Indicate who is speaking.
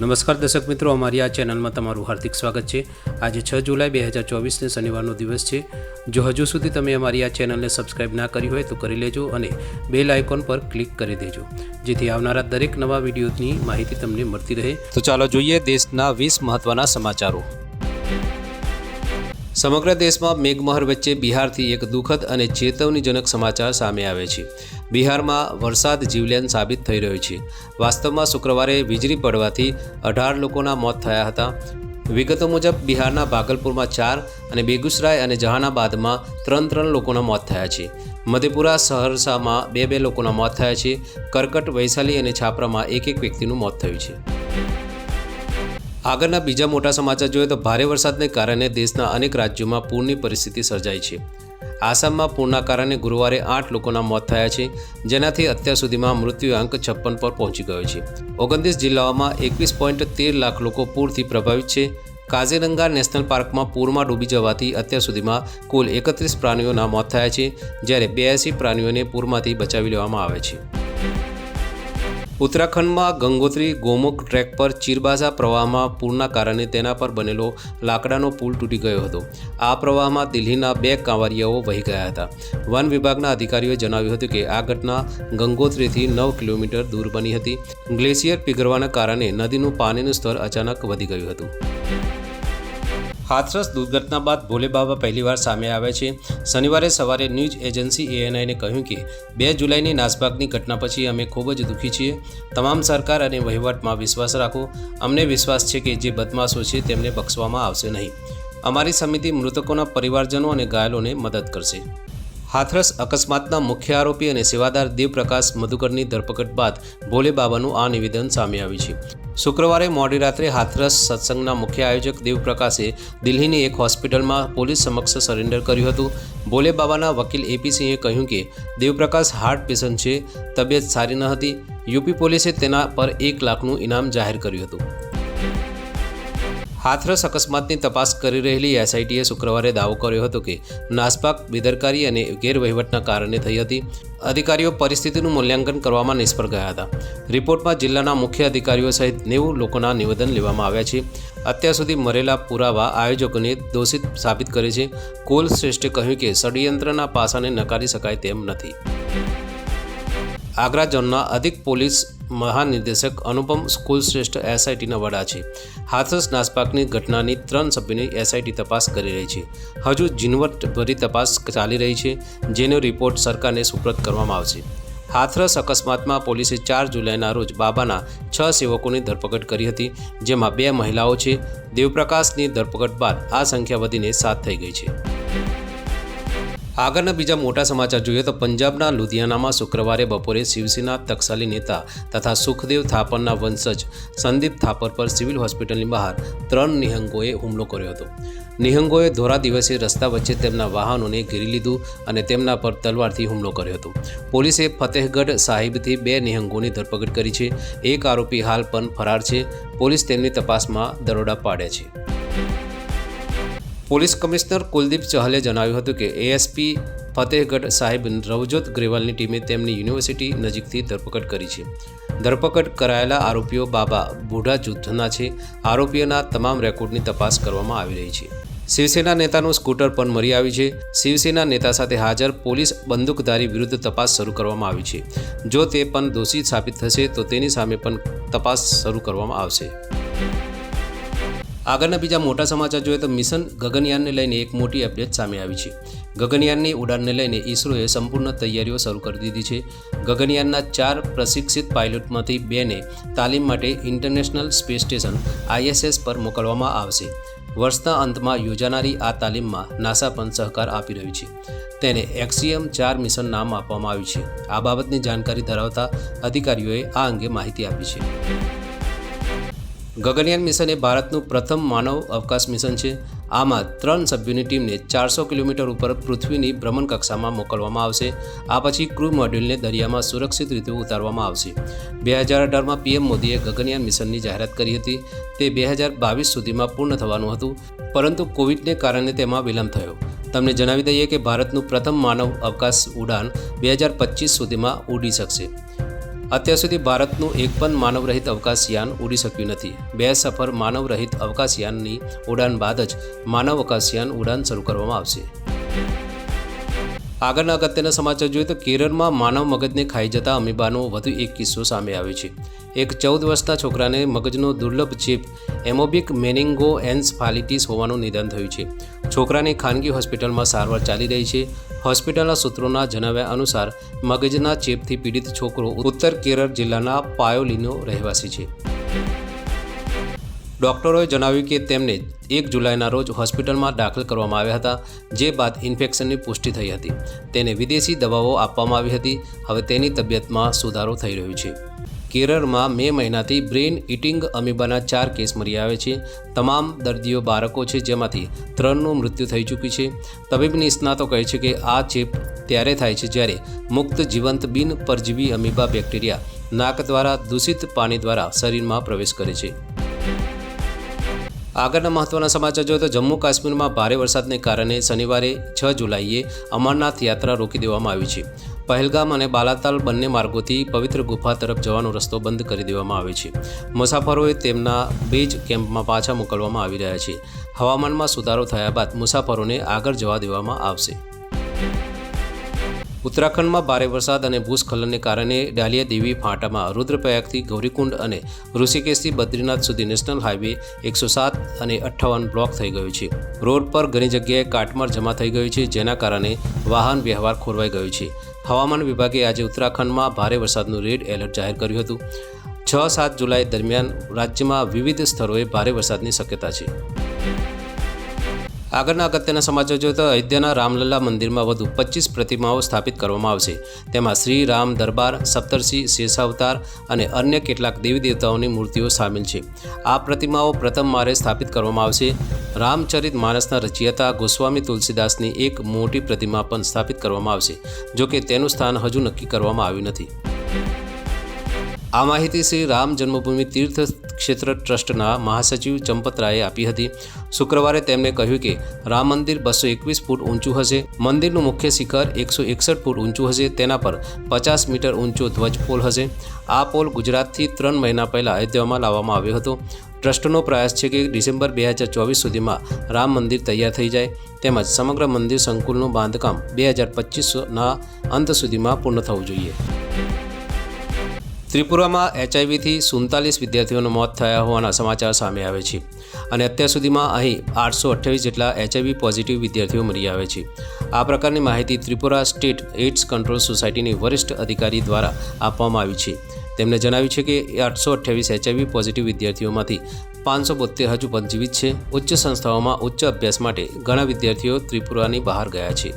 Speaker 1: નમસ્કાર દર્શક મિત્રો, અમારી આ ચેનલમાં તમારું હાર્દિક સ્વાગત છે. આજે છ જુલાઈ બે હજાર ચોવીસને શનિવારનો દિવસ છે. જો હજુ સુધી તમે અમારી આ ચેનલને સબસ્ક્રાઇબ ના કરી હોય તો કરી લેજો અને બેલ આઇકોન પર ક્લિક કરી દેજો. જેથી આવનારા દરેક નવા વિડીયોની માહિતી તમને મળતી રહે. તો ચાલો જોઈએ દેશના વીસ મહત્વના સમાચારો. સમગ્ર દેશમાં મેઘમહર વચ્ચે બિહારથી એક દુઃખદ અને ચેતવણીજનક સમાચાર સામે આવે છે. બિહારમાં વરસાદ જીવલેણ સાબિત થઈ રહ્યો છે. વાસ્તવમાં શુક્રવારે વીજળી પડવાથી અઢાર લોકોના મોત થયા હતા. વિગતો મુજબ, બિહારના ભાગલપુરમાં ચાર અને બેગુસરાય અને જહાનાબાદમાં ત્રણ ત્રણ લોકોના મોત થયા છે. મધેપુરા, સહરસામાં બે બે લોકોના મોત થયા છે. કરકટ, વૈશાલી અને છાપરામાં એક એક વ્યક્તિનું મોત થયું છે. આગળના બીજા મોટા સમાચાર જોઈએ તો ભારે વરસાદને કારણે દેશના અનેક રાજ્યોમાં પૂરની પરિસ્થિતિ સર્જાઈ છે. આસામમાં પૂરના કારણે ગુરુવારે આઠ લોકોના મોત થયા છે, જેનાથી અત્યાર સુધીમાં મૃત્યુઆંક છપ્પન પર પહોંચી ગયો છે. ઓગણત્રીસ જિલ્લાઓમાં એકવીસ પોઈન્ટ તેર લાખ લોકો પૂરથી પ્રભાવિત છે. કાઝીરંગા નેશનલ પાર્કમાં પૂરમાં ડૂબી જવાથી અત્યાર સુધીમાં કુલ એકત્રીસ પ્રાણીઓના મોત થયા છે, જ્યારે બ્યાસી પ્રાણીઓને પૂરમાંથી બચાવી લેવામાં આવે છે. ઉત્તરાખંડમાં ગંગોત્રી ગોમુખ ટ્રેક પર ચીરબાઝા પ્રવાહમાં પૂરના કારણે તેના પર બનેલો લાકડાનો પુલ તૂટી ગયો હતો. આ પ્રવાહમાં દિલ્હીના બે કાંવરિયાઓ વહી ગયા હતા. વન વિભાગના અધિકારીઓએ જણાવ્યું હતું કે આ ઘટના ગંગોત્રીથી નવ કિલોમીટર દૂર બની હતી. ગ્લેશિયર પીગળવાના કારણે નદીનું પાણીનું સ્તર અચાનક વધી ગયું હતું. હાથરસ દુર્ઘટના બાદ ભોલે બાબા પહેલીવાર સામે આવ્યા છે. શનિવારે સવારે ન્યૂઝ એજન્સી એએનઆઈને કહ્યું કે, બે જુલાઈની નાસભાગની ઘટના પછી અમે ખૂબ જ દુઃખી છીએ. તમામ સરકાર અને વહીવટમાં વિશ્વાસ રાખો. અમને વિશ્વાસ છે કે જે બદમાશો છે તેમને બક્ષવામાં આવશે નહીં. અમારી સમિતિ મૃતકોના પરિવારજનો અને ઘાયલોને મદદ કરશે. હાથરસ અકસ્માતના મુખ્ય આરોપી અને સેવાદાર દેવપ્રકાશ મધુકરની ધરપકડ બાદ ભોલે બાબાનું આ નિવેદન સામે આવ્યું છે. શુક્રવારે મોડી રાત્રે હાથરસ સત્સંગના મુખ્ય આયોજક દેવપ્રકાશે દિલ્હીની એક હોસ્પિટલમાં પોલીસ સમક્ષ સરેન્ડર કર્યું હતું. ભોલે બાબાના વકીલ એપી સિંહે કહ્યું કે, દેવપ્રકાશ હાર્ટ પેશન્ટ છે, તબિયત સારી ન હતી. યુપી પોલીસે તેના પર એક લાખનું ઇનામ જાહેર કર્યું હતું. હાથરસ અકસ્માતની તપાસ કરી રહેલી એસઆઈટીએ શુક્રવારે દાવો કર્યો હતો કે નાસપાક, બેદરકારી અને ગેરવહીવટના કારણે થઈ હતી. અધિકારીઓ પરિસ્થિતિનું મૂલ્યાંકન કરવામાં નિષ્ફળ ગયા હતા. રિપોર્ટમાં જિલ્લાના મુખ્ય અધિકારીઓ સહિત નેવું લોકોના નિવેદન લેવામાં આવ્યા છે. અત્યાર સુધી મરેલા પુરાવા આયોજકોને દોષિત સાબિત કરે છે. કોલ શ્રેષ્ઠે કહ્યું કે ષડયંત્રના પાસાને નકારી શકાય તેમ નથી. આગ્રા ઝોનના અધિક પોલીસ મહાનિર્દેશક અનુપમ સ્કૂલ શ્રેષ્ઠ એસઆઈટીના વડા છે. હાથરસ નાસપાકની ઘટનાની ત્રણ સભ્યોની એસઆઈટી તપાસ કરી રહી છે. હજુ ઝીણવટભરી તપાસ ચાલી રહી છે, જેનો રિપોર્ટ સરકારને સુપ્રત કરવામાં આવશે. હાથરસ અકસ્માતમાં પોલીસે ચાર જુલાઈના રોજ બાબાના છ સેવકોની ધરપકડ કરી હતી, જેમાં બે મહિલાઓ છે. દેવપ્રકાશની ધરપકડ બાદ આ સંખ્યા વધીને સાત થઈ ગઈ છે. આગળના બીજા મોટા સમાચાર જોઈએ તો પંજાબના લુધિયાનામાં શુક્રવારે બપોરે શિવસેના તક્ષાલી નેતા તથા સુખદેવ થાપરના વંશજ સંદીપ થાપર પર સિવિલ હોસ્પિટલની બહાર ત્રણ નિહંગોએ હુમલો કર્યો હતો. નિહંગોએ ધોરા દિવસે રસ્તા વચ્ચે તેમના વાહનોને ઘેરી લીધું અને તેમના પર તલવારથી હુમલો કર્યો હતો. પોલીસે ફતેહગઢ સાહિબથી બે નિહંગોની ધરપકડ કરી છે. એક આરોપી હાલ પણ ફરાર છે. પોલીસ તેમની તપાસમાં દરોડા પાડ્યા છે. પોલીસ કમિશનર કુલદીપ ચહલે જણાવ્યું હતું કે એએસપી ફતેહગઢ સાહેબ રવજોત ગ્રેવાલની ટીમે તેમની યુનિવર્સિટી નજીકથી ધરપકડ કરી છે. ધરપકડ કરાયેલા આરોપીઓ બાબા બુઢા જૂથના છે. આરોપીઓના તમામ રેકોર્ડની તપાસ કરવામાં આવી રહી છે. શિવસેના નેતાનું સ્કૂટર પણ મરી આવી છે. શિવસેના નેતા સાથે હાજર પોલીસ બંદૂકધારી વિરુદ્ધ તપાસ શરૂ કરવામાં આવી છે. જો તે પણ દોષિત સાબિત થશે, તો તેની સામે પણ તપાસ શરૂ કરવામાં આવશે. આગળના બીજા મોટા સમાચાર જોઈએ તો મિશન ગગનયાનને લઈને એક મોટી અપડેટ સામે આવી છે. ગગનયાનની ઉડાનને લઈને ઇસરોએ સંપૂર્ણ તૈયારીઓ શરૂ કરી દીધી છે. ગગનયાનના ચાર પ્રશિક્ષિત પાયલોટમાંથી બેને તાલીમ માટે ઇન્ટરનેશનલ સ્પેસ સ્ટેશન આઈએસએસ પર મોકલવામાં આવશે. વર્ષના અંતમાં યોજાનારી આ તાલીમમાં નાસા પણ સહકાર આપી રહ્યું છે. તેને એક્સિયમ ચાર મિશન નામ આપવામાં આવ્યું છે. આ બાબતની જાણકારી ધરાવતા અધિકારીઓએ આ અંગે માહિતી આપી છે. ગગનયાન મિશન એ ભારતનું પ્રથમ માનવ અવકાશ મિશન છે. આમાં ત્રણ સભ્યોની ટીમને ચારસો કિલોમીટર ઉપર પૃથ્વીની ભ્રમણ કક્ષામાં મોકલવામાં આવશે. આ પછી ક્રૂ મોડ્યુલને દરિયામાં સુરક્ષિત રીતે ઉતારવામાં આવશે. બે હજાર અઢારમાં પીએમ મોદીએ ગગનયાન મિશનની જાહેરાત કરી હતી. તે બે હજાર બાવીસ સુધીમાં પૂર્ણ થવાનું હતું, પરંતુ કોવિડને કારણે તેમાં વિલંબ થયો. તમને જણાવી દઈએ કે ભારતનું પ્રથમ માનવ અવકાશ ઉડાન બે હજાર પચીસ સુધીમાં ઉડી શકશે. અત્યાર સુધી ભારતનું એક પણ માનવરહિત અવકાશયાન ઉડી શક્યું નથી. બે સફર માનવરહિત અવકાશયાનની ઉડાન બાદ જ માનવ અવકાશયાન ઉડાન શરૂ કરવામાં આવશે. આગળના અગત્યના સમાચાર જોઈએ તો કેરળમાં માનવ મગજને ખાઈ જતા અમીબાનો વધુ એક કિસ્સો સામે આવ્યો છે. એક ચૌદ વર્ષના છોકરાને મગજનો દુર્લભ ચેપ, એમોબિક મેનિંગો એન્સફાલિટીસ હોવાનું નિદાન થયું છે. છોકરાની ખાનગી હોસ્પિટલમાં સારવાર ચાલી રહી છે. હોસ્પિટલના સૂત્રોના જણાવ્યા અનુસાર, મગજના ચેપથી પીડિત છોકરો ઉત્તર કેરળ જિલ્લાના પાયોલીનો રહેવાસી છે. ડોક્ટરોએ જણાવ્યું કે તેમને એક જુલાઈના રોજ હોસ્પિટલમાં દાખલ કરવામાં આવ્યા હતા, જે બાદ ઇન્ફેક્શનની પુષ્ટિ થઈ હતી. તેને વિદેશી દવાઓ આપવામાં આવી હતી. હવે તેની તબિયતમાં સુધારો થઈ રહ્યો છે. કેરળમાં મે મહિનાથી બ્રેઇન ઇટિંગ અમીબાના ચાર કેસ મળી આવે છે. તમામ દર્દીઓ બાળકો છે, જેમાંથી ત્રણનું મૃત્યુ થઈ ચૂક્યું છે. તબીબ નિષ્ણાતો કહે છે કે આ ચેપ ત્યારે થાય છે જ્યારે મુક્ત, જીવંત, બિન પરજીવી અમીબા બેક્ટેરિયા નાક દ્વારા દૂષિત પાણી દ્વારા શરીરમાં પ્રવેશ કરે છે. આગળના મહત્વના સમાચાર જોઈએ તો જમ્મુ કાશ્મીરમાં ભારે વરસાદને કારણે શનિવારે છ જુલાઈએ અમરનાથ યાત્રા રોકી દેવામાં આવી છે. પહેલગામ અને બાલાતાલ બંને માર્ગોથી પવિત્ર ગુફા તરફ જવાનો રસ્તો બંધ કરી દેવામાં આવે છે. મુસાફરોએ તેમના બેજ કેમ્પમાં પાછા મોકલવામાં આવી રહ્યા છે. હવામાનમાં સુધારો થયા બાદ મુસાફરોને આગળ જવા દેવામાં આવશે. ઉત્તરાખંડમાં ભારે વરસાદ અને ભૂસ્ખલનને કારણે ડાલિયા દેવી ફાંટામાં રુદ્રપ્રયાગથી ગૌરીકુંડ અને ઋષિકેશથી બદ્રીનાથ સુધી નેશનલ હાઈવે એકસો સાત અને અઠ્ઠાવન બ્લોક થઈ ગયું છે. રોડ પર ઘણી જગ્યાએ કાટમાળ જમા થઈ ગયું છે, જેના કારણે વાહન વ્યવહાર ખોરવાઈ ગયો છે. હવામાન વિભાગે આજે ઉત્તરાખંડમાં ભારે વરસાદનું રેડ એલર્ટ જાહેર કર્યું હતું. છ સાત જુલાઈ દરમિયાન રાજ્યમાં વિવિધ સ્થળોએ ભારે વરસાદની શક્યતા છે. આગળના અગત્યના સમાચાર જોઈએ તો અયોધ્યાના રામલલ્લા મંદિરમાં વધુ પચીસ પ્રતિમાઓ સ્થાપિત કરવામાં આવશે. તેમાં શ્રી રામ દરબાર, સપ્તર્ષિ, શેષાવતાર અને અન્ય કેટલાક દેવી દેવતાઓની મૂર્તિઓ સામેલ છે. આ પ્રતિમાઓ પ્રથમ મારે સ્થાપિત કરવામાં આવશે. રામચરિત માનસના રચયિતા ગોસ્વામી તુલસીદાસની એક મોટી પ્રતિમા પણ સ્થાપિત કરવામાં આવશે જોકે તેનું સ્થાન હજુ નક્કી કરવામાં આવ્યું નથી. આ માહિતી શ્રી રામ જન્મભૂમિ તીર્થ ક્ષેત્ર ટ્રસ્ટના મહાસચિવ ચંપતરાયે આપી હતી. શુક્રવારે તેમણે કહ્યું કે, રામ મંદિર બસો એકવીસ ફૂટ ઊંચું હશે, મંદિરનું મુખ્ય શિખર એકસો એકસઠ ફૂટ ઊંચું હશે, તેના પર પચાસ મીટર ઊંચો ધ્વજ પોલ હશે. આ પોલ ગુજરાતથી ત્રણ મહિના પહેલાં અયોધ્યામાં લાવવામાં આવ્યો હતો. ટ્રસ્ટનો પ્રયાસ છે કે ડિસેમ્બર બે હજાર ચોવીસ સુધીમાં રામ મંદિર તૈયાર થઈ જાય, તેમજ સમગ્ર મંદિર સંકુલનું બાંધકામ બે હજાર પચીસના અંત સુધીમાં પૂર્ણ થવું જોઈએ. ત્રિપુરામાં એચઆઈવીથી સુડતાલીસ વિદ્યાર્થીઓનું મોત થયા હોવાના સમાચાર સામે આવે છે. અને અત્યાર સુધીમાં અહીં આઠસો અઠ્યાવીસ જેટલા એચઆઈવી પોઝિટિવ વિદ્યાર્થીઓ મળી આવે છે. આ પ્રકારની માહિતી ત્રિપુરા સ્ટેટ એઇડ્સ કંટ્રોલ સોસાયટીની વરિષ્ઠ અધિકારી દ્વારા આપવામાં આવી છે. તેમણે જણાવ્યું છે કે આઠસો અઠ્યાવીસ એચઆઈવી પોઝિટિવ વિદ્યાર્થીઓમાંથી પાંચસો બોતેર હજુ પણ જીવિત છે. ઉચ્ચ સંસ્થાઓમાં ઉચ્ચ અભ્યાસ માટે ઘણા વિદ્યાર્થીઓ ત્રિપુરાની બહાર ગયા છે.